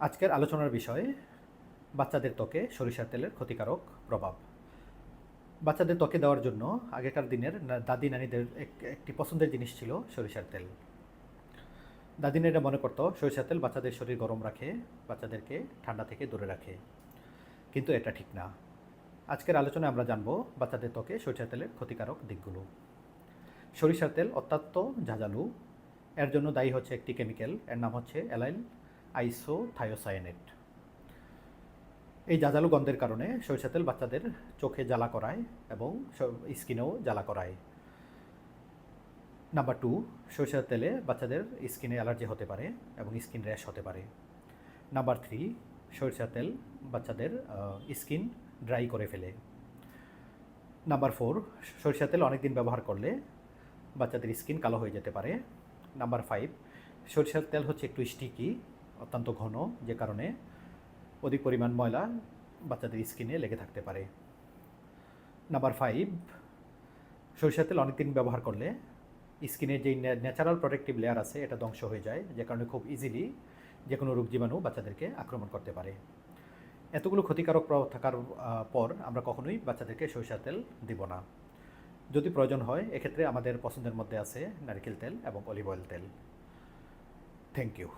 আজকের আলোচনার বিষয়, বাচ্চাদের ত্বকে সরিষার তেলের ক্ষতিকারক প্রভাব। বাচ্চাদের ত্বকে দেওয়ার জন্য আগেকার দিনের দাদি নানিদের এক- একটি পছন্দের জিনিস ছিল সরিষার তেল। দাদি নানিরা মনে করতো, সরিষার তেল বাচ্চাদের শরীর গরম রাখে, বাচ্চাদেরকে ঠান্ডা থেকে দূরে রাখে। কিন্তু এটা ঠিক না। আজকের আলোচনায় আমরা জানব বাচ্চাদের ত্বকে সরিষার তেলের ক্ষতিকারক দিকগুলো। সরিষার তেল অত্যন্ত ঝাঁঝালু। এর জন্য দায়ী হচ্ছে একটি কেমিক্যাল, এর নাম হচ্ছে অ্যালাইল আইসো থায়োসায়ানেট এই জাজালু গন্ধের কারণে সরিষা তেল বাচ্চাদের চোখে জ্বালা করায় এবং স্কিনেও জ্বালা করায়। নাম্বার টু সরিষার তেলে বাচ্চাদের স্কিনে অ্যালার্জি হতে পারে এবং স্কিন র্যাশ হতে পারে। নাম্বার থ্রি সরিষার তেল বাচ্চাদের স্কিন ড্রাই করে ফেলে। নাম্বার ফোর সরিষার তেল অনেক দিন ব্যবহার করলে বাচ্চাদের স্কিন কালো হয়ে যেতে পারে। নাম্বার ফাইভ, সরিষার তেল হচ্ছে একটু স্টিকি অত্যন্ত ঘন, যে কারণে অধিক পরিমাণ ময়লা বাচ্চাদের স্কিনে লেগে থাকতে পারে। নাম্বার ফাইভ সরিষার তেল অনেক দিন ব্যবহার করলে স্কিনের যেই ন্যাচারাল প্রোটেক্টিভ লেয়ার আছে, এটা ধ্বংস হয়ে যায়, যে কারণে খুব ইজিলি যে কোনো রোগ জীবাণু বাচ্চাদেরকে আক্রমণ করতে পারে। এতগুলো ক্ষতিকারক প্রভাব থাকার পর আমরা কখনোই বাচ্চাদেরকে সরিষার তেল দিব না। যদি প্রয়োজন হয়, এক্ষেত্রে আমাদের পছন্দের মধ্যে আছে নারকেল তেল এবং অলিভ অয়েল তেল। Thank you